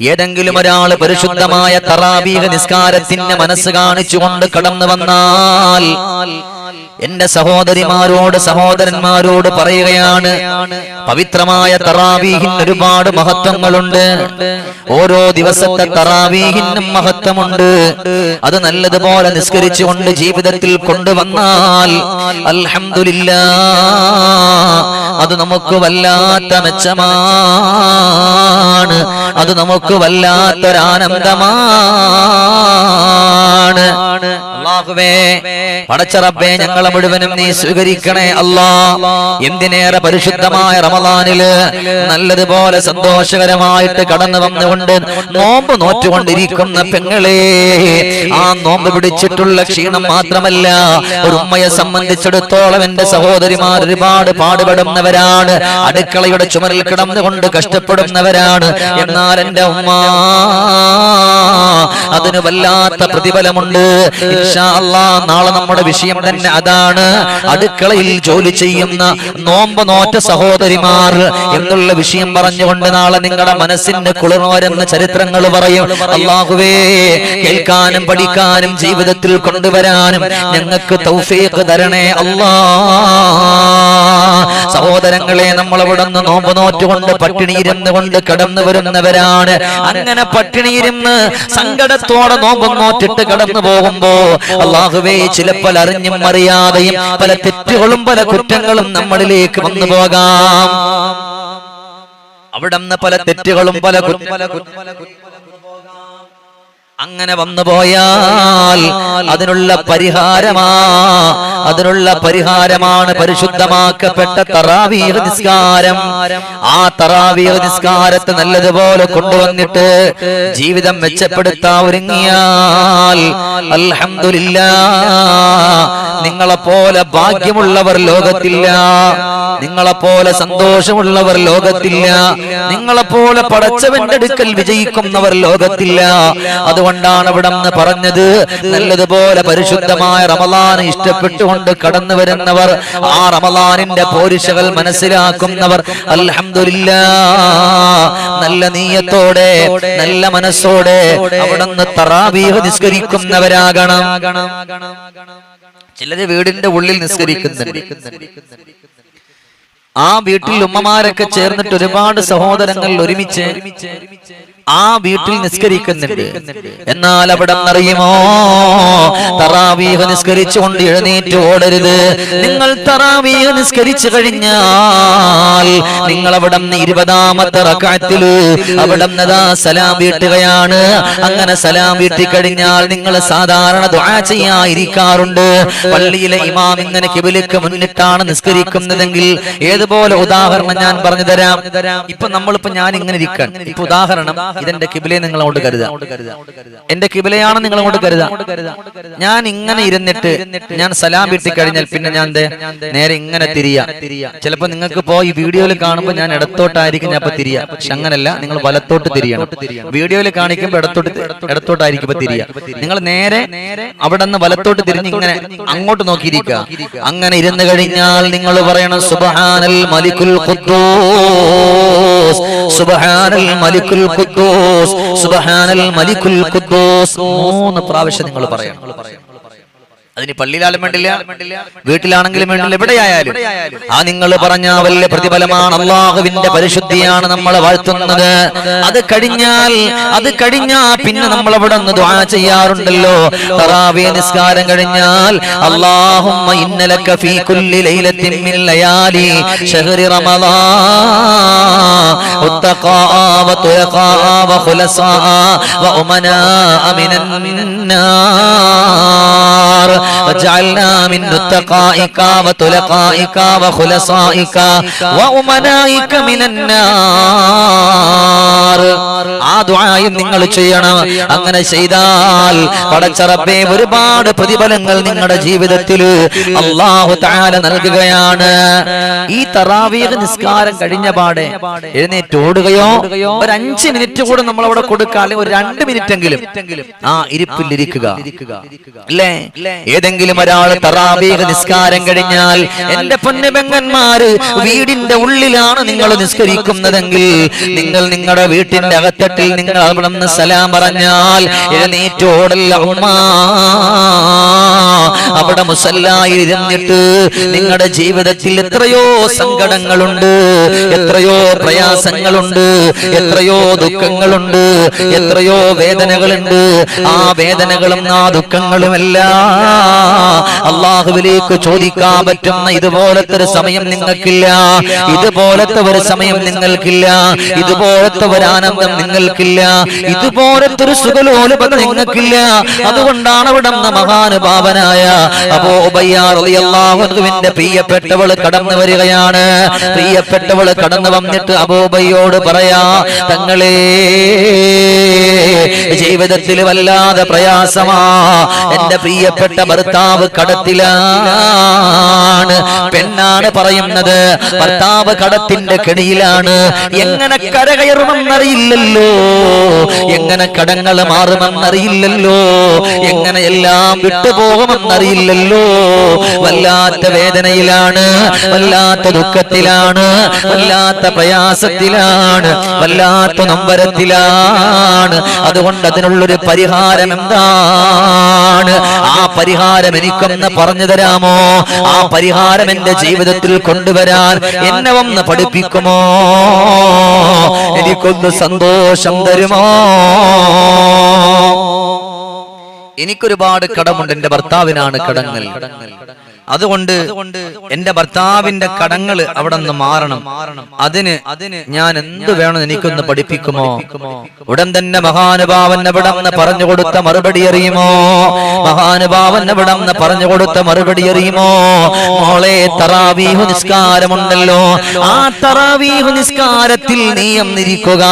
ഏതെങ്കിലും ഒരാൾ പരിശുദ്ധമായ തറാബീഹ നിസ്കാരത്തിന്റെ മനസ്സ് കാണിച്ചുകൊണ്ട് കടന്നു വന്നാൽ എന്റെ സഹോദരിമാരോട് സഹോദരന്മാരോട് പറയുകയാണ്. പവിത്രമായ തറാവീഹിൻ ഒരുപാട് മഹത്വങ്ങളുണ്ട്. ഓരോ ദിവസത്തെ തറാവീഹിനും മഹത്വമുണ്ട്. അത് നല്ലതുപോലെ നിസ്കരിച്ചുകൊണ്ട് ജീവിതത്തിൽ കൊണ്ടുവന്നാൽ അൽഹംദുലില്ലാ. അത് നമുക്ക് വല്ലാത്ത മെച്ചമാണ്. അത് നമുക്ക് വല്ലാത്തൊരാനന്ദമാണ്. അള്ളാഹുവേ പടച്ചറബേ ഞങ്ങളെ മുഴുവനും നീ സ്വീകരിക്കണേ അല്ലാ എന്തിനേറെ പരിശുദ്ധമായ റമദാനിൽ നല്ലതുപോലെ സന്തോഷകരമായിട്ട് കടന്നു വന്നുകൊണ്ട് നോമ്പ് നോറ്റുകൊണ്ടിരിക്കുന്ന പെങ്ങളെ ആ നോമ്പ് പിടിച്ചിട്ടുള്ള ക്ഷീണം മാത്രമല്ല ഒരു ഉമ്മയെ സംബന്ധിച്ചിടത്തോളം എന്റെ സഹോദരിമാർ ഒരുപാട് പാടുപെടുന്നവരാണ്. അടുക്കളയുടെ ചുമരിൽ കിടന്നുകൊണ്ട് കഷ്ടപ്പെടുന്നവരാണ്. എന്നാൽ എന്റെ ഉമ്മ അതിന് വല്ലാത്ത പ്രതിഫലമുണ്ട്. നാളെ നമ്മുടെ വിഷയം തന്നെ അതാണ്. അടുക്കളയിൽ ജോലി ചെയ്യുന്ന നോമ്പ് നോറ്റ സഹോദരിമാർ എന്നുള്ള വിഷയം പറഞ്ഞുകൊണ്ട് നാളെ നിങ്ങളുടെ മനസ്സിന്റെ കുളിർവരുന്ന ചരിത്രങ്ങൾ പറയും. അള്ളാഹുവേ കേൾക്കാനും പഠിക്കാനും ജീവിതത്തിൽ കൊണ്ടുവരാനും ഞങ്ങൾക്ക് തൗഫീഖ് തരണേ അല്ലാ. സഹോദരങ്ങളെ നമ്മൾ അവിടെ നിന്ന് നോമ്പ് നോറ്റുകൊണ്ട് പട്ടിണിയിരുന്ന് കൊണ്ട് കടന്നു വരുന്നവരാണ്. അങ്ങനെ പട്ടിണിയിരുന്ന് സങ്കടത്തോടെ നോമ്പ് നോറ്റിട്ട് കടന്നു പോകുമ്പോ അള്ളാഹുവേ ചില പല അറിഞ്ഞും അറിയാതെയും പല തെറ്റുകളും പല കുറ്റങ്ങളും നമ്മളിലേക്ക് വന്നു പോകാം. അവിടെ നിന്ന് പല തെറ്റുകളും പല കു- അങ്ങനെ വന്നു പോയാൽ അതിനുള്ള പരിഹാരമാ അതിനുള്ള പരിഹാരമാണ് പരിശുദ്ധമാക്കപ്പെട്ട തറാവീഹ് നിസ്കാരം. ആ തറാവീഹ് നിസ്കാരത്തെ നല്ലതുപോലെ കൊണ്ടുവന്നിട്ട് ജീവിതം മെച്ചപ്പെടുത്താൻ ഒരുങ്ങിയാൽ അൽഹംദുലില്ലാ. നിങ്ങളെ പോലെ ഭാഗ്യമുള്ളവർ ലോകത്തില്ല. നിങ്ങളെപ്പോലെ സന്തോഷമുള്ളവർ ലോകത്തില്ല. നിങ്ങളെപ്പോലെ പടച്ചവന്റെ അടുക്കൽ വിജയിക്കുന്നവർ ലോകത്തില്ല. അതുകൊണ്ടാണ് ഇവിടെ നിന്ന് പറഞ്ഞത്. നല്ലതുപോലെ പരിശുദ്ധമായ റമലാൻ ഇഷ്ടപ്പെട്ടുകൊണ്ട് കടന്നു വരുന്നവർ ആ റമലാനിന്റെ പോരിശകൾ മനസ്സിലാക്കുന്നവർ അല്ല നല്ല നീയത്തോടെ നല്ല മനസ്സോടെ അവിടെ നിന്ന് തറാവീഹ് നിസ്കരിക്കുന്നവരാകണം. ചിലര് വീടിന്റെ ഉള്ളിൽ നിസ്കരിക്കുന്നുണ്ട്. ആ വീട്ടിൽ ഉമ്മമാരൊക്കെ ചേർന്നിട്ട് ഒരുപാട് സഹോദരങ്ങൾ ഒരുമിച്ച് ആ വീട്ടിൽ നിസ്കരിക്കുന്നുണ്ട്. എന്നാൽ അവിടെ അറിയുമോ തറാവീഹ് നിസ്കരിച്ചുകൊണ്ട് എഴുന്നേറ്റ് ഓടരുത്. നിങ്ങൾ തറാവീഹ് നിസ്കരിച്ചു കഴിഞ്ഞാൽ നിങ്ങൾ അവിടെ ഇരുപതാമത്തെ റക്കാത്തിൽ അവിടെ സലാം വീട്ടുകയാണ്. അങ്ങനെ സലാം വീട്ടി കഴിഞ്ഞാൽ നിങ്ങൾ സാധാരണ ദുആ ചെയ്യാതിരിക്കാറുണ്ട്. പള്ളിയിലെ ഇമാം ഇങ്ങനെ കിബിലേക്ക് മുന്നിട്ടാണ് നിസ്കരിക്കുന്നതെങ്കിൽ ഏതുപോലെ ഉദാഹരണം ഞാൻ പറഞ്ഞു തരാം. ഇപ്പൊ നമ്മളിപ്പോ ഞാൻ ഇങ്ങനെ ഇരിക്കാൻ ഇപ്പൊ ഉദാഹരണം ഇതെന്റെ കിബിലെ നിങ്ങൾ അങ്ങോട്ട് കരുതാം. എന്റെ കിബിലയാണ് നിങ്ങൾ അങ്ങോട്ട് കരുതാം. ഞാൻ ഇങ്ങനെ ഇരുന്നിട്ട് ഞാൻ സലാം വീട്ടി കഴിഞ്ഞാൽ പിന്നെ ഞാൻ നേരെ ഇങ്ങനെ തിരിയാ. ചിലപ്പോ നിങ്ങൾക്ക് ഇപ്പോ ഈ വീഡിയോയിൽ കാണുമ്പോൾ ഞാൻ ഇടത്തോട്ടായിരിക്കും ഞാൻ ഇപ്പൊ തിരിയാ. പക്ഷെ അങ്ങനല്ല നിങ്ങൾ വലത്തോട്ട് തിരിയണം. വീഡിയോയിൽ കാണിക്കുമ്പോൾ ഇടത്തോട്ട് ഇടത്തോട്ടായിരിക്കും ഇപ്പൊ തിരിയാ. നിങ്ങൾ നേരെ അവിടെ നിന്ന് വലത്തോട്ട് തിരിഞ്ഞ് ഇങ്ങനെ അങ്ങോട്ട് നോക്കിയിരിക്കുക. അങ്ങനെ ഇരുന്ന് കഴിഞ്ഞാൽ നിങ്ങൾ പറയണം സുബഹാനൽ മലിക്കുൽ സുബഹാനൽ മലിക്കുൽ ഖുദ്ദൂസ്. സുബഹാനൽ മലിക്കുൽ ഖുദ്ദൂസ്. മൂന്ന് പ്രാവശ്യം നിങ്ങൾ പറയണം. അതിന് പള്ളിയിലാലും വേണ്ടില്ല വീട്ടിലാണെങ്കിലും വേണ്ടില്ല എവിടെയായാലും. ആ നിങ്ങൾ പറഞ്ഞ വലിയ പ്രതിഫലമാണ് അള്ളാഹുവിന്റെ പരിശുദ്ധിയാണ് നമ്മൾ വാഴ്ത്തുന്നത്. അത് കഴിഞ്ഞാൽ അത് കഴിഞ്ഞാ പിന്നെ നമ്മൾ അവിടെ നിന്ന് ദ്വാ ചെയ്യാറുണ്ടല്ലോ. നിസ്കാരം കഴിഞ്ഞാൽ അള്ളാഹുമ്മ ഫീ കുല്ലി ലൈലത്തിൻ മിൻ ലയാലി ശഹ്രി റമളാൻ ഉത്തഖാ Allah وجعلنا من نتقائك وتلقائك وخلصائك وأمنائك من النار ആ ദുആയും നിങ്ങൾ ചെയ്യണം അങ്ങനെ ചെയ്താൽ പടച്ചറബേ ഒരുപാട് പ്രതിഫലങ്ങൾ നിങ്ങളുടെ ജീവിതത്തിൽ അള്ളാഹു താല നൽകുകയാണ് ഈ തറാവീഹ് നിസ്കാരം കഴിഞ്ഞ പാടെ എഴുന്നേറ്റ് ഓടുകയോ ഒരു അഞ്ച് മിനിറ്റ് കൂടെ നമ്മൾ അവിടെ കൊടുക്കുക അല്ലെങ്കിൽ ഒരു രണ്ട് മിനിറ്റ് എങ്കിലും ആ ഇരിപ്പിലിരിക്കുക അല്ലേ ഏതെങ്കിലും ഒരാൾ തറാവീഹ് നിസ്കാരം കഴിഞ്ഞാൽ എന്റെ പൊന്നുപെങ്ങന്മാര് വീടിന്റെ ഉള്ളിലാണ് നിങ്ങൾ നിസ്കരിക്കുന്നതെങ്കിൽ നിങ്ങൾ നിങ്ങളുടെ വീട്ടിന്റെ അകത്തട്ടിൽ നിങ്ങൾ അവിടെ നിന്ന് സലാം പറഞ്ഞാൽ എഴുന്നേറ്റോടല്ല അവിടെ മുസല്ലായിരുന്നിട്ട് നിങ്ങളുടെ ജീവിതത്തിൽ എത്രയോ സങ്കടങ്ങളുണ്ട് എത്രയോ പ്രയാസങ്ങളുണ്ട് എത്രയോ ദുഃഖങ്ങളുണ്ട് എത്രയോ വേദനകളുണ്ട്. ആ വേദനകളും ആ ദുഃഖങ്ങളുമെല്ലാം അള്ളാഹുവിലേക്ക് ചോദിക്കാൻ പറ്റുന്ന ഇതുപോലത്തെ ഒരു സമയം നിങ്ങൾക്കില്ല. ഇതുപോലത്തെ ഒരു സമയം നിങ്ങൾക്കില്ല. ഇതുപോലത്തെ ഒരു ആനന്ദം നിങ്ങൾക്കില്ല. ഇതുപോലത്തെ ഒരു സുഖലോലുപത നിങ്ങൾക്കില്ല. അതുകൊണ്ടാണ് നിന്ന് മഹാനുഭാവനായ അപ്പോ അള്ളാഹുവിന്റെ പ്രിയപ്പെട്ടവൾ കടന്നു വരികയാണ്. പ്രിയപ്പെട്ടവൾ കടന്നു വന്നിട്ട് അബോബയ്യോട് പറയാ തങ്ങളെ ജീവിതത്തിൽ വല്ലാതെ പ്രയാസമാ. എന്റെ പ്രിയപ്പെട്ട ഭർത്താവ് കടത്തിലാണ്. പെണ്ണാണ് പറയുന്നത് ഭർത്താവ് കടത്തിന്റെ കെണിയിലാണ്. എങ്ങനെ കരകയറുമെന്നറിയില്ലല്ലോ. എങ്ങനെ കടങ്ങൾ മാറുമെന്നറിയില്ലല്ലോ. എങ്ങനെ എല്ലാം വിട്ടുപോകുമെന്നറിയില്ലല്ലോ. വല്ലാത്ത വേദനയിലാണ് വല്ലാത്ത ദുഃഖത്തിലാണ് വല്ലാത്ത പ്രയാസത്തിലാണ് വല്ലാത്ത നമ്പരത്തിലാണ്. അതുകൊണ്ട് അതിനുള്ളൊരു പരിഹാരം എന്താണ്? ആ പരിഹാരം എനിക്കൊന്ന് പറഞ്ഞു തരാമോ? ആ പരിഹാരം എന്റെ ജീവിതത്തിൽ കൊണ്ടുവരാൻ എന്നെ ഒന്ന് പഠിപ്പിക്കുമോ? എനിക്കൊന്ന് സന്തോഷം തരുമോ? എനിക്കൊരുപാട് കടമുണ്ട് എന്റെ ഭർത്താവിനാണ് കടങ്ങൾ. അതുകൊണ്ട് എന്റെ ഭർത്താവിന്റെ കടങ്ങൾ അവിടെ നിന്ന് മാറണം. അതിന് അതിന് ഞാൻ എന്ത് വേണം എനിക്കൊന്ന് പഠിപ്പിക്കുമോ? ഉടൻ തന്നെ മഹാനുഭാവൻ അവിടെ നിന്ന് പറഞ്ഞു കൊടുത്ത മറുപടി അറിയുമോ? മഹാനുഭാവൻ അവിടെ നിന്ന് പറഞ്ഞു കൊടുത്ത മറുപടി അറിയുമോ? മോളെ തറാവീഹു നിസ്കാരമുണ്ടല്ലോ. ആ തറാവീഹു നിസ്കാരത്തിൽ നീ എന്നിരിക്കുക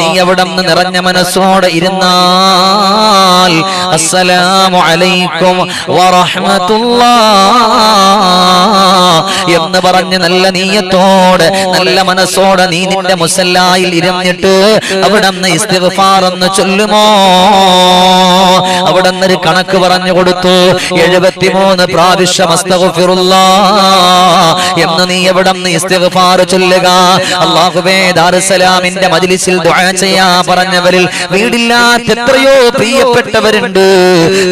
നീ അവിടെ നിന്ന് നിറഞ്ഞ മനസ്സോടെ ഇരുന്നാൽ. അസ്സലാമു അലൈക്കും വറഹ്മത്തുള്ളാഹ് എന്ന് പറഞ്ഞ് നല്ല നീയത്തോടെ നല്ല മനസ്സോടെ നീ നിന്റെ മുസല്ലായിൽ ഇരുന്നിട്ട് അവിടെ നിന്ന് ഇസ്തിഗ്ഫാർ എന്ന് ചൊല്ലുമോ? അവിടെ ഒരു കണക്ക് പറഞ്ഞു കൊടുത്തു. എഴുപത്തിമൂന്ന് പ്രാവശ്യം എന്ന് നീ എവിടെ നിന്ന് ചൊല്ലുക? ദാറുസലാമിന്റെ മജ്ലിസിൽ ചെയ്യാ പറഞ്ഞവരിൽ വീടില്ലാത്ത എത്രയോ പ്രിയപ്പെട്ടവരുണ്ട്.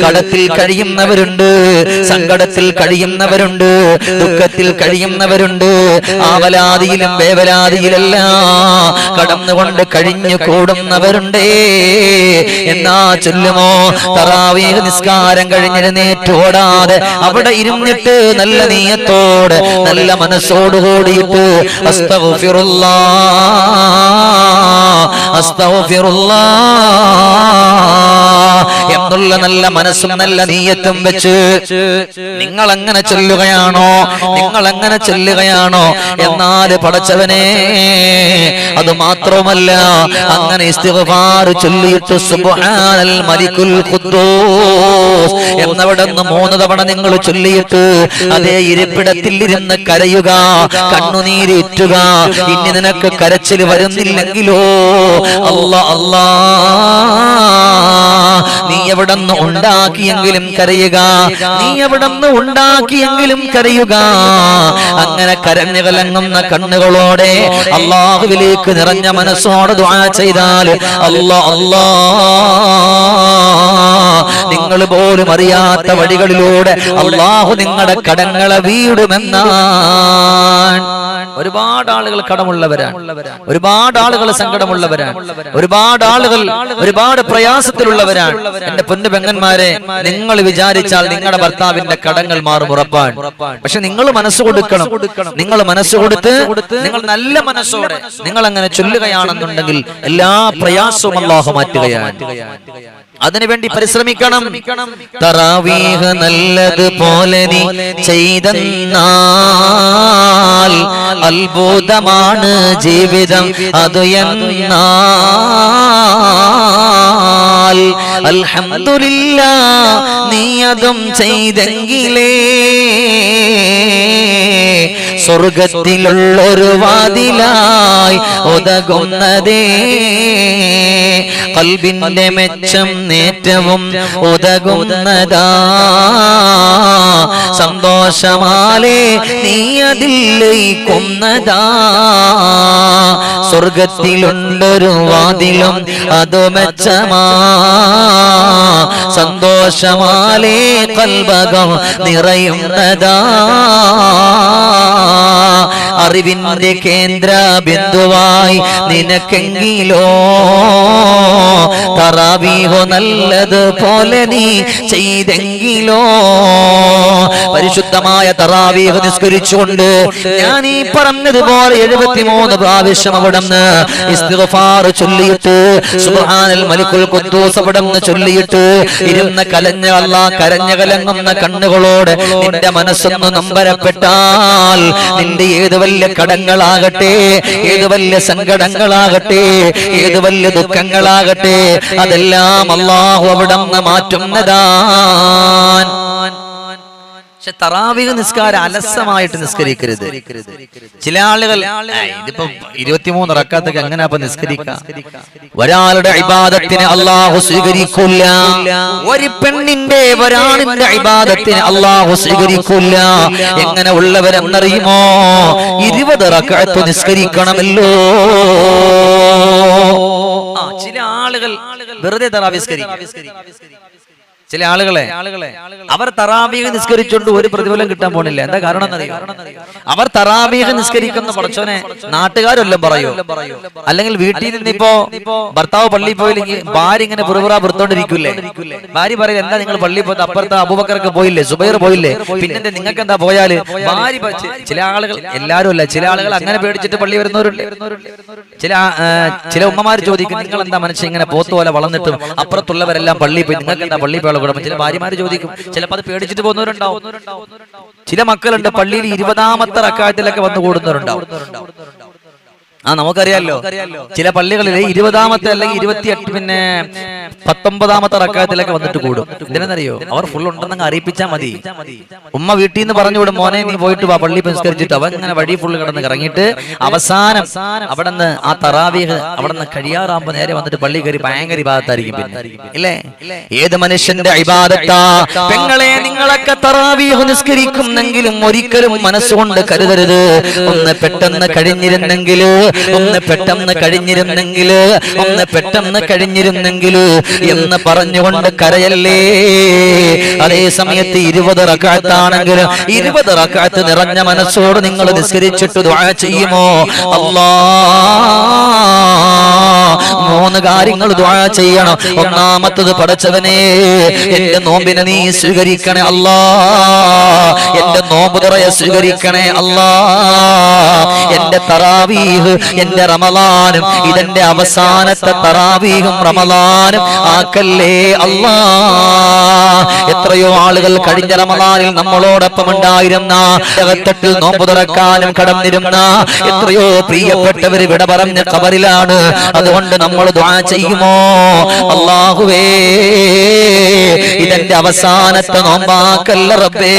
കടത്തിൽ കഴിയുന്നവരുണ്ട് സങ്കടത്തിൽ കഴിയുന്നവരുണ്ട് ദുഃഖത്തിൽ കഴിയുന്നവരുണ്ട് ആവലാതിയിലും വേവലാതിയിലെല്ലാം കടന്നുകൊണ്ട് കഴിഞ്ഞു കൂടുന്നവരുണ്ടേ. എന്നാ ചൊല്ലുമോ? തറാവീഹ് നിസ്കാരം കഴിഞ്ഞിരുന്നേറ്റോടാതെ അവിടെ ഇരുന്നിട്ട് നല്ല നീയത്തോടെ നല്ല മനസ്സോട് കൂടിയിട്ട് അസ്തഗ്ഫിറുല്ലാഹ് അസ്തഗ്ഫിറുല്ലാ. എന്നുള്ള നല്ല മനസ്സും നല്ല നീയത്തും വെച്ച് നിങ്ങൾ അങ്ങനെ ചെല്ലുകയാണോ? നിങ്ങൾ അങ്ങനെ ചെല്ലുകയാണോ? എന്നാൽ പടച്ചവനെ അത് മാത്രമല്ല അങ്ങനെ ചൊല്ലിയിട്ട് സുബ്ഹാനൽ മലിക്കുൽ എന്നവിടെ മൂന്ന് തവണ നിങ്ങൾ ചൊല്ലിയിട്ട് അതേ ഇരിപ്പിടത്തിൽ ഇരുന്ന് കരയുക കണ്ണുനീരിറ്റുക ഇനി നിനക്ക് കരച്ചിൽ വരുന്നില്ലെങ്കിലോ? അല്ല അല്ലാ. നീ എവിടെ നിന്ന് ഉണ്ടാക്കിയെങ്കിലും കരയുക. നീ എവിടെന്ന് ഉണ്ടാക്കിയെങ്കിലും കരയുക. അങ്ങനെ കരഞ്ഞു കലങ്ങുന്ന കണ്ണുകളോടെ അള്ളാഹുവിലേക്ക് നിറഞ്ഞ മനസ്സോടെ ദുആ ചെയ്താൽ അല്ലാ അല്ലാ. നിങ്ങൾ പോലും അറിയാത്ത വഴികളിലൂടെ അള്ളാഹു നിങ്ങളുടെ കടങ്ങളെ വീടുമെന്നാണ്. ഒരുപാട് ആളുകൾ കടമുള്ളവരാണ്. ഒരുപാട് ആളുകൾ സങ്കടമുള്ളവരാണ്. ഒരുപാട് ആളുകൾ ഒരുപാട് പ്രയാസത്തിലുള്ളവരാണ്. എന്റെ പൊന്നു പെങ്ങന്മാരെ നിങ്ങൾ വിചാരിച്ചാൽ നിങ്ങളുടെ ഭർത്താവിന്റെ കടങ്ങൾ മാറും ഉറപ്പാണ്. പക്ഷെ നിങ്ങൾ മനസ്സ് കൊടുക്കണം. നിങ്ങൾ മനസ്സ് കൊടുത്ത് നിങ്ങൾ നല്ല മനസ്സോടെ നിങ്ങൾ അങ്ങനെ ചൊല്ലുകയാണെന്നുണ്ടെങ്കിൽ എല്ലാ പ്രയാസവും അള്ളാഹു മാറ്റുകയാണ്. അതിനുവേണ്ടി പരിശ്രമിക്കണം. തറാവീഹ് നല്ലതുപോലെ നീ ചെയ്തെന്നാൽ അത്ഭുതമാണ് ജീവിതം. അതു എന്നാൽ അൽഹംദുലില്ല നീ അതും ചെയ്തെങ്കിലേ സ്വർഗത്തിലുള്ളൊരു വാതിലായി ഉതകുന്നതേ. കൽബിന്റെ മെച്ചം നേറ്റവും ഉതകുന്നതാ. സന്തോഷമാലേ നീ അതിൽ ലയിക്കുന്നതാ. സ്വർഗത്തിലുണ്ടൊരു വാതിലും അത് മെച്ചമാ. സന്തോഷമാലേ കൽബകം നിറയുന്നതാ. അറിവിന്റെ കേന്ദ്ര ബിന്ദുവായി നിനക്കെങ്കിലോ തറാവീഹോ നല്ലത് പോലെ നീ ചെയ്തെങ്കിലോ പരിശുദ്ധമായ തറാവീഹ് നിസ്കരിച്ചുകൊണ്ട് ഞാൻ ഈ പറഞ്ഞതുപോലെ എഴുപത്തിമൂന്ന് പ്രാവശ്യം അവിടെ ഇസ്തിഗ്ഫാർ ചൊല്ലിയിട്ട് സുബ്ഹാനൽ മലിക്കുൽ ഖുദ്ദൂസ് അവിടെ ചൊല്ലിയിട്ട് ഇരുന്ന കലഞ്ഞ അല്ല കരഞ്ഞ കലങ്ങുന്ന കണ്ണുകളോട് നിന്റെ മനസ്സൊന്ന് നമ്പരപ്പെട്ടാൽ നിന്റെ ഏത് വലിയ കടങ്ങളാകട്ടെ ഏത് വലിയ സങ്കടങ്ങളാകട്ടെ ഏത് വലിയ ദുഃഖങ്ങളാകട്ടെ അതെല്ലാം അള്ളാഹു അവിടന്ന് മാറ്റുന്നതാൻ. പക്ഷെ തറാവിക നിസ്കാരം അലസമായിട്ട് നിസ്കരിക്കരുത്. ചില ആളുകൾ "ആ, ഇതിപ്പോ ഇരുപത്തിമൂന്ന് റക്കാത്തൊക്കെ എങ്ങനെ അപ്പൊ നിസ്കരിക്കാം? ഒരാളുടെ അഭിബാധത്തിന് അള്ളാഹു സ്വീകരിക്കില്ല. ഒരു പെണ്ണിന്റെ ഒരാളിന്റെ അഭിബാധത്തിന് അള്ളാഹു സ്വീകരിക്കില്ല. എങ്ങനെ ഉള്ളവരെന്നറിയുമോ? ഇരുപത് റക്കാത്ത് നിസ്കരിക്കണമല്ലോ. ചില ആളുകൾ വെറുതെ തറാവിസ്കരിക്കും ചില ആളുകളെ അവർ തറാബീഹ് നിസ്കരിച്ചുകൊണ്ട് ഒരു പ്രതിഫലം കിട്ടാൻ പോണില്ല. എന്താ കാരണം അവർ തറാബീഹ് നിസ്കരിക്കുന്ന പടച്ചോനെ നാട്ടുകാരെല്ലാം പറയൂ. അല്ലെങ്കിൽ വീട്ടിൽ നിന്നിപ്പോ ഭർത്താവ് പള്ളി പോയില്ലെങ്കിൽ ഭാര്യ ഇങ്ങനെ പുറപുറ പുറത്തോണ്ടിരിക്കൂലേ? ഭാര്യ പറയും എന്താ നിങ്ങൾ പള്ളി പോയത്? അപ്പുറത്ത് അബൂബക്കർക്ക് പോയില്ലേ? സുബൈർ പോയില്ലേ? പിന്നെ നിങ്ങൾക്ക് എന്താ പോയാൽ? ഭാര്യ ചില ആളുകൾ എല്ലാരും അല്ല ചില ആളുകൾ അങ്ങനെ പേടിച്ചിട്ട് പള്ളി വരുന്നവരുണ്ട്. ചില ചില ഉമ്മമാർ ചോദിക്കും നിങ്ങൾ എന്താ മനുഷ്യ ഇങ്ങനെ പോത്തുപോലെ വളർന്നിട്ടും അപ്പുറത്തുള്ളവരെല്ലാം പള്ളിയിൽ പോയി? നിങ്ങൾക്ക് എന്താ പള്ളിയിൽ കുഴപ്പം ചില ഭാര്യമാര് ചോദിക്കും ചിലപ്പോൾ അത് പേടിച്ചിട്ട് പോകുന്നവരുണ്ടാവും. ചില മക്കളുണ്ട് പള്ളിയിൽ ഇരുപതാമത്തെ റക്കായത്തിലൊക്കെ വന്നു കൂടുന്നവരുണ്ടാവും. ആ നമുക്കറിയാലോ. ചില പള്ളികളിൽ ഇരുപതാമത്തെ അല്ലെങ്കിൽ ഇരുപത്തിയെട്ട് പിന്നെ പത്തൊമ്പതാമത്തെ റക്കായത്തിലൊക്കെ വന്നിട്ട് കൂടും. എന്തിനെന്നറിയോ അവർ ഫുൾ ഉണ്ടെന്നങ്ങ് അറിയിപ്പിച്ചാൽ മതി. ഉമ്മ വീട്ടിൽ നിന്ന് പറഞ്ഞു വിടും മോനെ നീ പോയിട്ട് വാ പള്ളി പരിഷ്കരിച്ചിട്ട് അവൻ ഇങ്ങനെ വഴി ഫുൾ കിടന്ന് ഇറങ്ങിയിട്ട് അവസാനം അവിടെ നിന്ന് ആ തറാവീഹ് അവിടെ നിന്ന് കഴിയാറാകുമ്പോ നേരെ വന്നിട്ട് പള്ളി കയറി ഭയങ്കര ഭാഗത്തായിരിക്കും പിന്നെ. ഇല്ലേ? ഏത് മനുഷ്യന്റെ അഭിബാധത്താ പെങ്ങളെ നിങ്ങളൊക്കെ തറാവീഹ് നിസ്കരിക്കുന്നെങ്കിലും ഒരിക്കലും മനസ്സുകൊണ്ട് കരുതരുത്. ഒന്ന് പെട്ടെന്ന് കഴിഞ്ഞിരുന്നെങ്കിൽ ഒന്ന് പെട്ടെന്ന് കഴിഞ്ഞിരുന്നെങ്കിൽ ഒന്ന് പെട്ടെന്ന് കഴിഞ്ഞിരുന്നെങ്കിൽ എന്ന് പറഞ്ഞുകൊണ്ട് കരയല്ലേ? അതേ സമയത്ത് ഇരുപത് റക്കാത്താണെങ്കിൽ ഇരുപത് റക്കാത്ത് നിറഞ്ഞ മനസ്സോട് നിങ്ങൾ നിസ്കരിച്ചിട്ട് ചെയ്യുമോ? അല്ലാ. മൂന്ന് കാര്യങ്ങൾ ദുആ ചെയ്യണം. ഒന്നാമത്തത് പടച്ചവനെ എന്റെ നോമ്പിനെ നീ സ്വീകരിക്കണേ അല്ലാ. എന്റെ നോമ്പ് തുറയെ സ്വീകരിക്കണേ അല്ലാ. എന്റെ തറാവീഹ് എന്റെ റമലാനും ഇതെന്റെ അവസാനത്തെ തറാവീഹും റമലാനും. ആക്കല്ലേ അല്ലാ. എത്രയോ ആളുകൾ കഴിഞ്ഞ റമദാനിൽ നമ്മളോടൊപ്പം ഉണ്ടായിരുന്ന അകത്തട്ടിൽ നോമ്പ് തുറക്കാനും കടന്നിരുന്ന എത്രയോ പ്രിയപ്പെട്ടവർ വിട പറഞ്ഞ കബറിലാണ് അതുകൊണ്ട് നമ്മൾ ചെയ്യുമോ? അള്ളാഹുവേ ഇതെന്റെ അവസാനത്തെ നോമ്പാക്കല്ല റബ്ബേ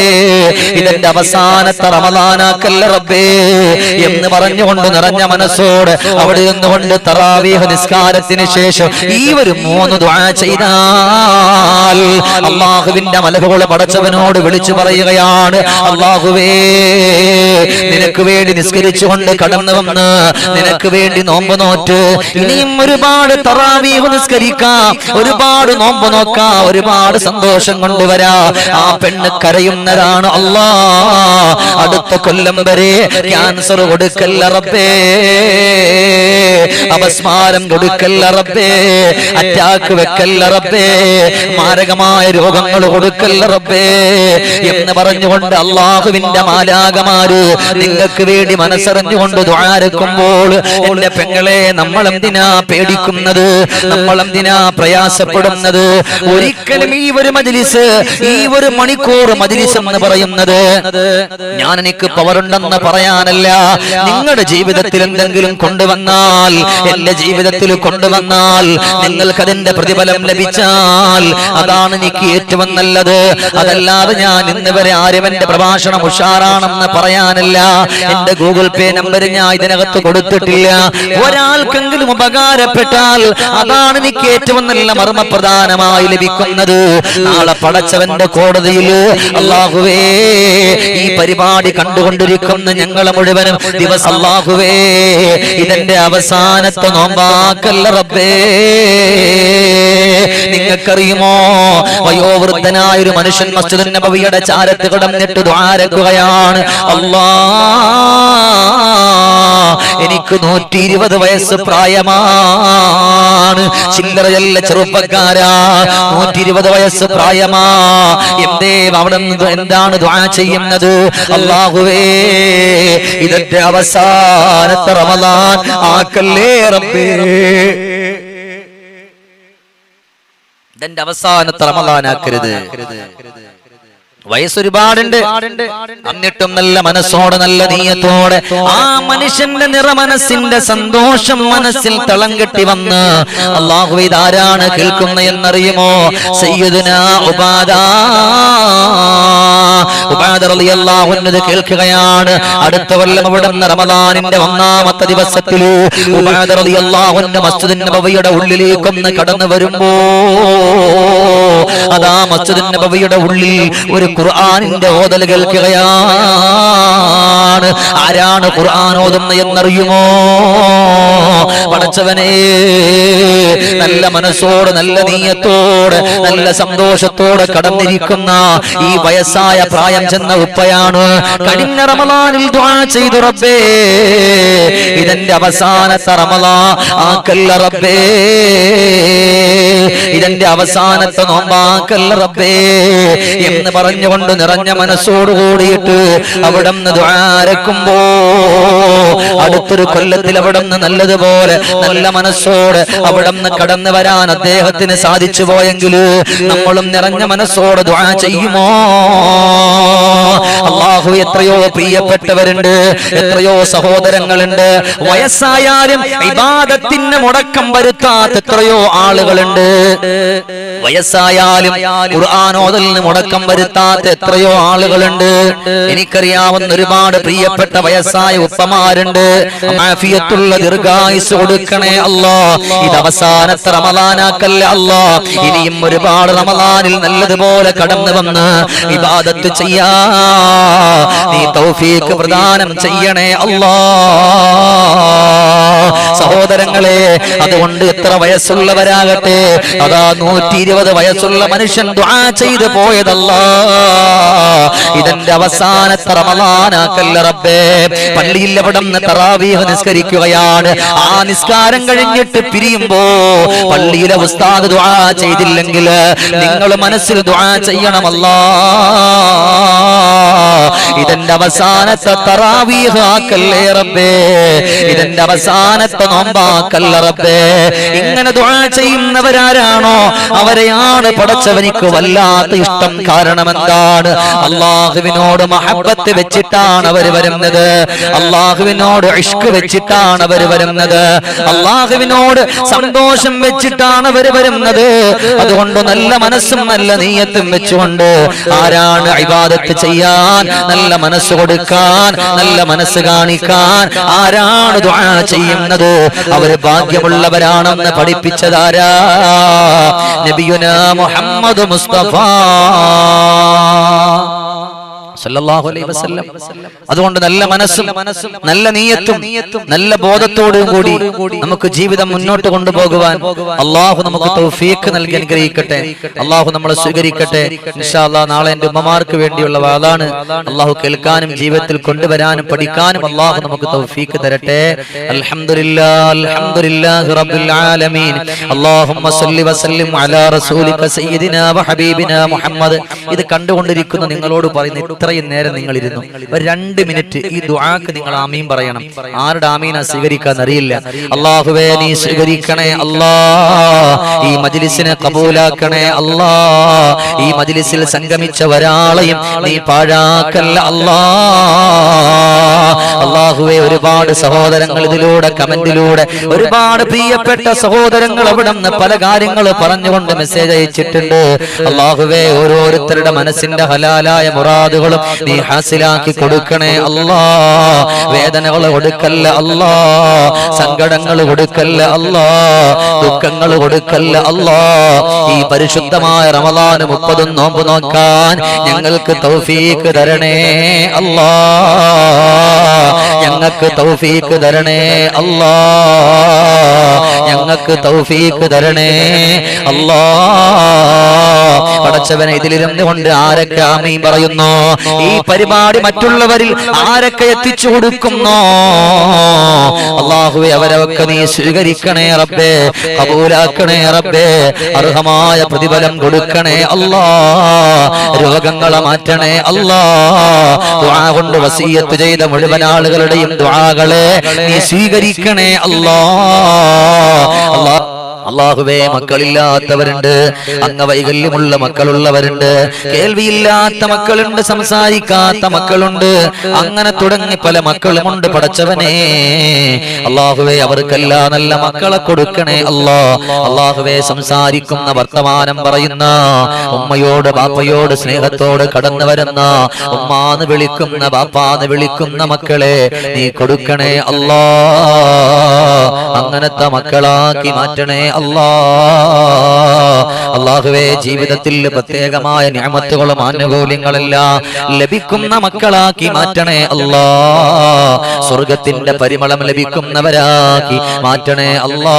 ഇതെന്റെ അവസാനത്തെ റമദാനാക്കല്ല റബ്ബേ എന്ന് പറഞ്ഞുകൊണ്ട് നിറഞ്ഞ മനസ്സോട് അവിടെ നിന്നുകൊണ്ട് തറാവീഹ നിസ്കാരത്തിന് ശേഷം ഈ ഒരു മൂന്ന് ദ്വാ ചെയ്താൽ അള്ളാഹുവിന്റെ മലഹോൾ പടച്ചവനോട് വിളിച്ചു പറയുകയാണ്. അള്ളാഹുവേ നിനക്ക് വേണ്ടി നിസ്കരിച്ചുകൊണ്ട് കടന്നു വന്ന് നിനക്ക് വേണ്ടി നോമ്പ് നോറ്റ്. ഇനിയും ഒരുപാട് തറാവീഹ് നിസ്കരിക്കാം. ഒരുപാട് നോമ്പ് നോക്കാം. ഒരുപാട് സന്തോഷം കൊണ്ടുവരാ. ആ പെണ്ണ് കരയുന്നതാണ് അള്ളാ. അടുത്ത കൊല്ലം വരെ ക്യാൻസർ കൊടുക്കല്ലറപ്പേ അപസ്മാരം കൊടുക്കല്ലറപ്പേ അറ്റാക്ക് വെക്കല്ലറപ്പേ മാരകമായ മാരകമായ രോഗങ്ങൾ കൊടുക്കല്ല റബ്ബേ. എന്ന് പറഞ്ഞുകൊണ്ട് അള്ളാഹുവിന്റെ മാലാകമാര് നിങ്ങൾക്ക് വേണ്ടി മനസ്സറിഞ്ഞുകൊണ്ട് ദ്വാരക്കുമ്പോൾ എന്റെ പെങ്ങളെ നമ്മൾ എന്തിനാ പേടിക്കുന്നത്? നമ്മൾ എന്തിനാ പ്രയാസപ്പെടുന്നത്? ഒരിക്കലും ഈ ഒരു മജിലിസ് ഈ ഒരു മണിക്കൂർ മജിലിസ് എന്ന് പറയുന്നത് ഞാൻ എനിക്ക് പവറുണ്ടെന്ന് പറയാനല്ല. നിങ്ങളുടെ ജീവിതത്തിൽ എന്തെങ്കിലും കൊണ്ടുവന്നാൽ എന്റെ ജീവിതത്തിൽ കൊണ്ടുവന്നാൽ നിങ്ങൾക്ക് അതിന്റെ പ്രതിഫലം ലഭിച്ചാൽ അതാണ് എനിക്ക് ഏറ്റവും നല്ലത്. അതല്ലാതെ ഞാൻ ഇന്ന് വരെ ആരും എന്റെ പ്രഭാഷണം ഉഷാറാണെന്ന് പറയാനില്ല. എന്റെ ഗൂഗിൾ പേ നമ്പർ ഞാൻ ഇതിനകത്ത് കൊടുത്തിട്ടില്ല. ഒരാൾക്കെങ്കിലും ഉപകാരപ്പെട്ടാൽ അതാണ് എനിക്ക് ഏറ്റവും നല്ല മർമ്മപ്രധാനമായി ലഭിക്കുന്നത്. നാളെ പടച്ചവന്റെ കോടതിയിൽ അള്ളാഹുവേ ഈ പരിപാടി കണ്ടുകൊണ്ടിരിക്കുന്ന ഞങ്ങളെ മുഴുവനും ദിവസം അള്ളാഹുവേ ഇതെന്റെ അവസാനത്തെ നോമ്പാക്കല്ല റബ്ബേ. നിങ്ങൾക്കറിയുമോ? വയോവൃദ്ധനായ ഒരു മനുഷ്യൻ മസ്ജിദ് നബവിയുടെ ചാരത്ത് കിടന്നിട്ട് ദ്വാരക്കുകയാണ് അല്ലാ എനിക്ക് നൂറ്റി ഇരുപത് വയസ്സ് പ്രായമാണ്. ചില്ലറയല്ല ചെറുപ്പക്കാരാ. നൂറ്റി ഇരുപത് വയസ്സ് പ്രായമാ. എന്തേ അവിടെ എന്താണ് ദ്വാ ചെയ്യുന്നത്? അള്ളാഹുവേ ഇതിന്റെ അവസാനത്തെ റമദാൻ. ആക്കല്ലേ റബ്ബേ. ഇതിന്റെ അവസാനത്തെ റമദാനാക്കരുത് വയസ്സൊരുപാടുണ്ട്. എന്നിട്ടും നല്ല മനസ്സോടെ നല്ല നീയത്തോടെ ആ മനുഷ്യന്റെ നിറമനസ്സിന്റെ സന്തോഷം മനസ്സിൽ തളം കെട്ടി വന്ന് അള്ളാഹു ഇതാരാണ് കേൾക്കുന്ന എന്നറിയുമോ? സയ്യിദുന ഉപാധ കേൾക്കുകയാണ്. അടുത്ത കൊല്ലം അവിടെ റമദാനിന്റെ ഒന്നാമത്തെ ദിവസത്തിൽ മസ്ജിദിന്റെ നബവിയുടെ ഉള്ളിലേക്കൊന്ന് കടന്നു വരുമ്പോ അതാ മസ്ജിദിന്റെ നബവിയുടെ ഉള്ളിൽ ഒരു ഖുർആനിന്റെ ഓതൽ കേൾക്കുകയാണ് ആരാണ് ഖുർആൻ ഓതുന്നത് എന്നറിയുമോ? പടച്ചവനെ നല്ല മനസ്സോട് നല്ല നീയത്തോടെ നല്ല സന്തോഷത്തോടെ കടന്നിരിക്കുന്ന ഈ വയസ്സായ പ്രായം ചെന്ന ഉപ്പയാണ്. കഴിഞ്ഞ റമലാനിൽ ചെയ്തു റബ്ബേ. ഇതെന്റെ അവസാനത്തെ റമദാ. ആക്കല്ല റബ്ബേ. ഇതെന്റെ അവസാനത്തെ നോമ്പാക്കല്ല റബ്ബേ. എന്ന് പറഞ്ഞുകൊണ്ട് നിറഞ്ഞ മനസ്സോട് കൂടിയിട്ട് അവിടെ നിന്ന് ദ്വാരക്കുമ്പോ അടുത്തൊരു കൊല്ലത്തിൽ അവിടെ നിന്ന് നല്ലതുപോലെ നല്ല മനസ്സോടെ അവിടെ നിന്ന് കടന്നു വരാൻ അദ്ദേഹത്തിന് സാധിച്ചു പോയെങ്കിൽ നമ്മളും നിറഞ്ഞ മനസ്സോടെ ദുആ ചെയ്യുമോ? അള്ളാഹു എത്രയോ പ്രിയപ്പെട്ടവരുണ്ട് എത്രയോ സഹോദരങ്ങളുണ്ട്. വയസ്സായാലും ഇബാദത്തിന് മുടക്കം വരുത്താത്ത എത്രയോ ആളുകളുണ്ട്. വയസ്സായാലും ഖുർആാനോദലിന് മുടക്കം വരുത്താത്ത എത്രയോ ആളുകളുണ്ട്. എനിക്കറിയാവുന്ന ഒരുപാട് പ്രിയപ്പെട്ട വയസ്സായ ഉപ്പമാരുണ്ട്. മാഫിയത്തുള്ള ദീർഘായുസ് കൊടുക്കണേ അല്ലോ. ഇത് അവസാനത്തെ റമദാനാക്കല്ലേ അല്ലോ. ഇനിയും ഒരുപാട് റമദാനിൽ നല്ലതുപോലെ കടന്നു വന്ന് ഇബാദത്ത് ചെയ്യാ. നീ തൗഫീക്ക് പ്രദാനം ചെയ്യണേ അല്ലോ. സഹോദരങ്ങളെ അതുകൊണ്ട് എത്ര വയസ്സുള്ളവരാകട്ടെ? അതാ നൂറ്റി ഇരുപത് വയസ്സുള്ള മനുഷ്യൻ ചെയ്തു പോയതല്ല. ഇതെന്റെ അവസാനത്തെ റമദാനാക്കല്ല റബ്ബേ. പള്ളിയിൽ അവിടെ നിന്ന് തറാവീഹ് നിസ്കരിക്കുകയാണ്. ആ നിസ്കാരം കഴിഞ്ഞിട്ട് പിരിയുമ്പോ പള്ളിയിലെ ഉസ്താദ് ദ്വാ ചെയ്തില്ലെങ്കിൽ നിങ്ങൾ മനസ്സിൽ ദ്വാ ചെയ്യണമല്ലാ. ഇതെന്റെ അവസാനത്തെ തറാവീഹ് ആക്കല്ലേ റബ്ബേ. ഇതെന്റെ അവസാനത്തെ നോമ്പാക്കല്ല റബ്ബേ. ഇങ്ങനെ ദുആ ചെയ്യുന്നവരാരാണോ? അവരെയാണ് പടച്ചവനിക്ക് വല്ലാത്ത ഇഷ്ടം. കാരണം എന്താണ് അള്ളാഹുവിനോട് മഹബത്ത് വെച്ചിട്ടാണ് അവർ വരുന്നത്. അള്ളാഹുവിനോട് ഇഷ്ക് വെച്ചിട്ടാണ് അവർ വരുന്നത്. അള്ളാഹുവിനോട് സന്തോഷം വെച്ചിട്ടാണ് അവർ വരുന്നത്. അതുകൊണ്ട് നല്ല മനസ്സും നല്ല നീയത്തും വെച്ചുകൊണ്ട് ആരാണ് ഇബാദത്ത് ചെയ്യാൻ നല്ല മനസ്സ് കൊടുക്കാൻ നല്ല മനസ്സ് കാണിക്കാൻ ആരാണ് ദുആ ചെയ്യുന്നത്. അവർ ഭാഗ്യമുള്ളവരാണെന്ന് പഠിപ്പിച്ചതാരാ? നബിയുന മുഹമ്മദ് മുസ്തഫ. സല്ലല്ലാഹു അലൈഹി വസല്ലം. അതുകൊണ്ട് നല്ല മനസ്സും നല്ല നീയത്തും നല്ല ബോധത്തോടും കൂടി നമുക്ക് ജീവിതം മുന്നോട്ട് കൊണ്ടുപോകുവാൻ അള്ളാഹു നമുക്ക് തൗഫീഖ് നൽകി അനുഗ്രഹിക്കട്ടെ. അള്ളാഹു നമ്മളെ സ്വീകരിക്കട്ടെ. നാളെ എന്റെ ഉമ്മമാർക്ക് വേണ്ടിയുള്ള വാദാണ്. അള്ളാഹു കേൾക്കാനും ജീവിതത്തിൽ കൊണ്ടുവരാനും പഠിക്കാനും അള്ളാഹു നമുക്ക് തൗഫീഖ് തരട്ടെ. അൽഹംദുലില്ലാ അൽഹംദുലില്ലാഹി റബ്ബിൽ ആലമീൻ. അല്ലാഹുമ്മ സല്ലി വസല്ലിം അലാ റസൂലിക സയ്യിദിനാ മുഹമ്മദ്. ഇത് കണ്ടുകൊണ്ടിരിക്കുന്ന നിങ്ങളോട് പറയുന്ന ഇത്ര ഇത്രയും നേരം നിങ്ങൾ ഇരുന്നു. ഒരു രണ്ട് മിനിറ്റ് ഈ ദുആക്ക് നിങ്ങൾ ആമീൻ പറയണം. ആരുടെ ആമീന സ്വീകരിക്കാൻ അറിയില്ല. അള്ളാഹുവേ നീ സ്വീകരിക്കണേ അല്ലാ. ഈ മജ്ലിസിനെ കബൂലാക്കണേ അല്ലാ. ഈ മജ്ലിസിൽ സംഗമിച്ച ഒരാളെയും നീ പാഴാക്കല്ല അല്ലാ. അള്ളാഹുവെ ഒരുപാട് സഹോദരങ്ങൾ ഇതിലൂടെ കമന്റിലൂടെ ഒരുപാട് പ്രിയപ്പെട്ട സഹോദരങ്ങൾ അവിടെ നിന്ന് പല കാര്യങ്ങൾ പറഞ്ഞുകൊണ്ട് മെസ്സേജ് അയച്ചിട്ടുണ്ട്. അള്ളാഹുവെ ഓരോരുത്തരുടെ മനസ്സിന്റെ ഹലാലായ മുറാദുകളും നീ ഹാസിലാക്കി കൊടുക്കണേ അല്ലാ. വേദനകൾ കൊടുക്കല്ല അല്ലാ. സങ്കടങ്ങൾ കൊടുക്കല്ല അല്ലാ. ദുഃഖങ്ങൾ കൊടുക്കല്ല അല്ലാ. ഈ പരിശുദ്ധമായ റമദാന് മുപ്പതും നോമ്പ് നോക്കാൻ ഞങ്ങൾക്ക് തൗഫീക്ക് തരണേ അല്ലാ. ഞങ്ങൾക്ക് തൗഫീക്ക് തരണേ അല്ലാ. ഞങ്ങൾക്ക് തൗഫീക്ക് തരണേ അല്ലാ. പടച്ചവനെ ഇതിലിരുന്ന് കൊണ്ട് ആരൊക്കെ ആമീ പറയുന്നു? ഈ പരിപാടി മറ്റുള്ളവരിൽ ആരൊക്കെ എത്തിച്ചു കൊടുക്കുന്നു? അള്ളാഹുവെ അവരൊക്കെ നീ സ്വീകരിക്കണേ റബ്ബേ. കബൂലാക്കണേ റബ്ബേ. അർഹമായ പ്രതിഫലം കൊടുക്കണേ അല്ലാ രോഗങ്ങളെ മാറ്റണേ അല്ലാ ദുആ കൊണ്ട് വസീയത്ത് ചെയ്ത മുഴുവൻ ആളുകളുടെയും ദുആകളെ നീ സ്വീകരിക്കണേ അല്ലാ അല്ലാ അള്ളാഹുവേ മക്കളില്ലാത്തവരുണ്ട്. അംഗവൈകല്യമുള്ള മക്കളുള്ളവരുണ്ട്. കേൾവിയില്ലാത്ത മക്കളുണ്ട് സംസാരിക്കാത്ത മക്കളുണ്ട്. അങ്ങനെ തുടങ്ങി പല മക്കളുമുണ്ട് പടച്ചവനെ. അള്ളാഹുവേ അവർക്കെല്ലാം നല്ല മക്കളെ കൊടുക്കണേ അല്ലാ. അള്ളാഹുവേ സംസാരിക്കുന്ന വർത്തമാനം പറയുന്ന ഉമ്മയോട് ബാപ്പയോട് സ്നേഹത്തോട് കടന്നു വരുന്ന ഉമ്മാന്ന് വിളിക്കുന്ന ബാപ്പാന്ന് വിളിക്കുന്ന മക്കളെ നീ കൊടുക്കണേ അല്ലാ. അങ്ങനത്തെ മക്കളാക്കി മാറ്റണേ. അള്ളാഹുവേ ജീവിതത്തിൽ പ്രത്യേകമായ ഞാമത്തുകളും ആനുകൂല്യങ്ങളെല്ലാം ലഭിക്കുന്ന മക്കളാക്കി മാറ്റണേ അല്ലാ സ്വർഗത്തിന്റെ പരിമളം ലഭിക്കുന്നവരാക്കി മാറ്റണേ അല്ലാ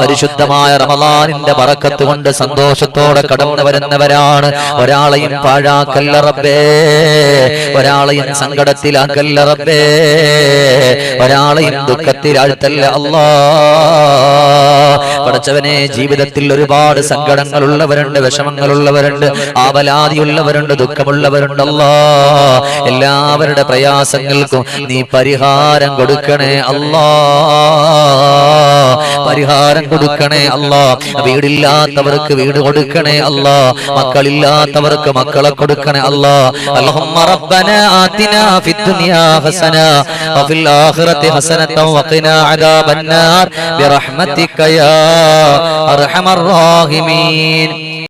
പരിശുദ്ധമായ റമലാനിന്റെ ബറക്കത്ത് കൊണ്ട് സന്തോഷത്തോടെ കടന്നു വരുന്നവരാണ്. ഒരാളെയും പാഴാക്കല്ല റബ്ബേ. ഒരാളെയും സങ്കടത്തിലാക്കല്ല റബ്ബേ. ഒരാളെയും ദുഃഖത്തിലാഴ്ത്തല്ല അല്ലാ. പടച്ചവനെ ജീവിതത്തിൽ ഒരുപാട് സങ്കടങ്ങളുള്ളവരുണ്ട് വിഷമങ്ങളുള്ളവരുണ്ട് ആവലാതിയുള്ളവരുണ്ട് ദുഃഖമുള്ളവരുണ്ട് എല്ലാവരുടെ പ്രയാസങ്ങൾക്കും നീ പരിഹാരം കൊടുക്കണേ അല്ലാ. പരിഹാരം കൊടുക്കണേ അല്ലാ വീടില്ലാത്തവർക്ക് വീട് കൊടുക്കണേ അല്ലാ മക്കളില്ലാത്തവർക്ക് മക്കളെ കൊടുക്കണേ അല്ലാ اللهم ربنا آتنا في الدنيا حسنة وفي الآخرة حسنة وقنا عذاب النار برحمتك يا أرحم الراحمين